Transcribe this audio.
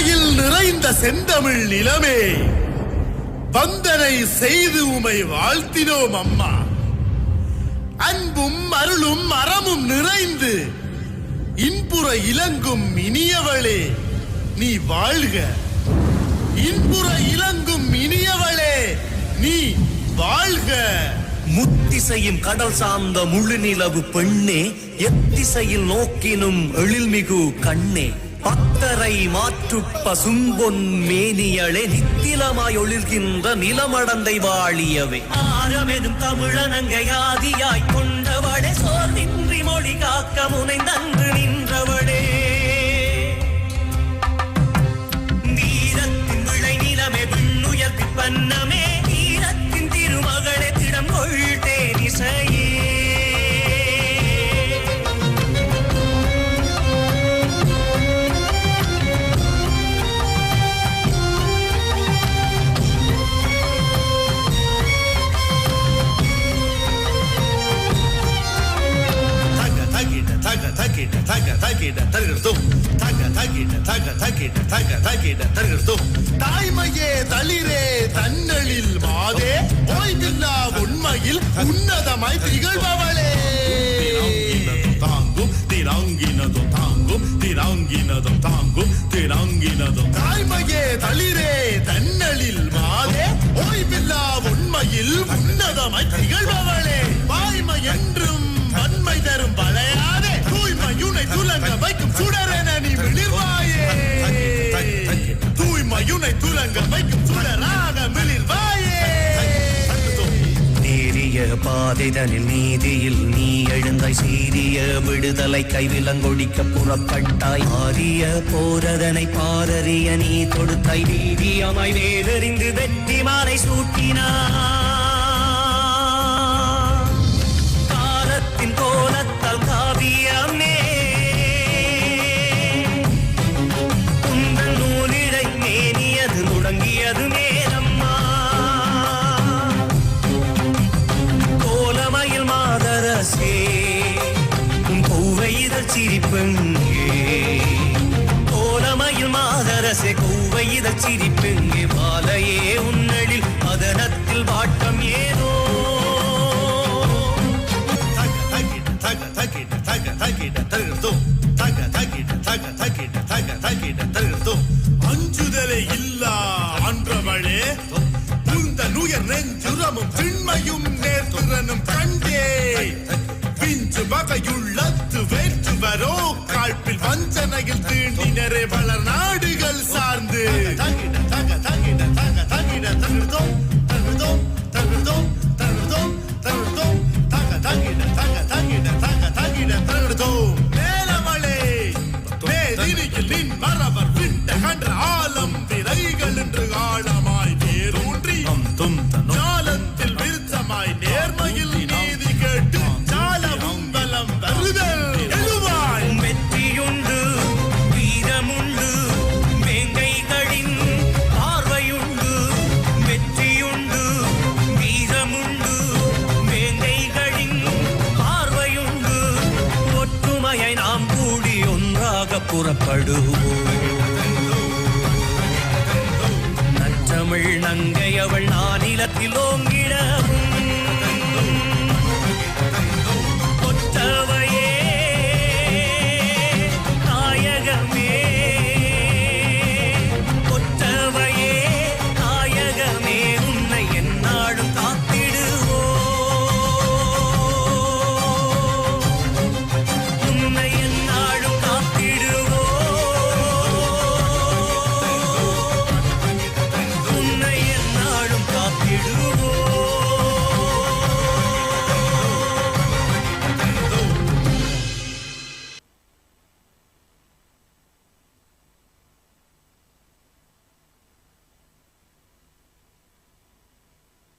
மண்ணையில் நிறைந்த செந்தமிழ் நிலமே. வந்தனை செய்து உமை வாழ்த்தினோம் அம்மா. அன்பும் அருளும் அறமும் நிறைந்து இன்புற இலங்கும் இனியவளே நீ வாழ்க. இன்புற இலங்கும் இனியவளே நீ வாழ்க. முத்திசையும் கடல் சார்ந்த முழு நிலவு பெண்ணே எத்திசையில் நோக்கினும் எழில்மிகு கண்ணே. பத்தரை மாற்று பசும்பொன் மேனியளே நித்திலமாய் ஒளிர்கின்ற நிலமடந்தை வாழியவே. ஆரமெனும் தமிழனங்கை ஆதியாய் கொண்டவளே சோர்வின்றி மொழி காக்க முனை தக தருகிறதும் தாக்க தகிட தாக்க தகிட தாக்க தகிட தருகிறதும் தாய்மையே தளிரே தன்னலில் மாதே ஓய்வில்லா உண்மையில் உன்னதமாய் திகழ்பவளே பாதைதனில் நீதியில் நீ எழுந்தாய் சீரிய விடுதலை கைவிலங்கொடிக்க புறப்பட்டாய். ஆரிய போரதனை பாரறிய நீ தொடுத்தாய். வீரியமாய் வேறறிந்து வெற்றி மாலை சூட்டினாய். உன் பூவையிதழ் சிரிப்பெங்கே கோலமயில் மாதரசே கூவையிதழ் சிரிப்பெங்கே மாலையே உன்னழில் அதனத்தில் வாட்டம் ஏதோ. தக தகிட தக தகிட தக தக தகிட தக தகிட தக தகிட தருகிறதும் அஞ்சுதலே இல்லா ஆன்றவளே உந்த நுயர் நெஞ்சுரமும் திண்மையும் நேர்த்திறனும் கண்டே. பிஞ்சு வகையுள்ள வஞ்சனையில் தீண்டினரே வளர் நாடுகள் சார்ந்து. தகிட தக தகிட தக தகிட தருகிறதும் தருகிறதும் தருகிறதும் தருகிறதும் மேதினியில் நின் மரவர் கன்ற ஆலம் விரைகள் என்று ஆழம் புறப்படுவோம் நற்றமிழ் நங்கை அவள் நானிலத்தில் ஓங்கிடவும்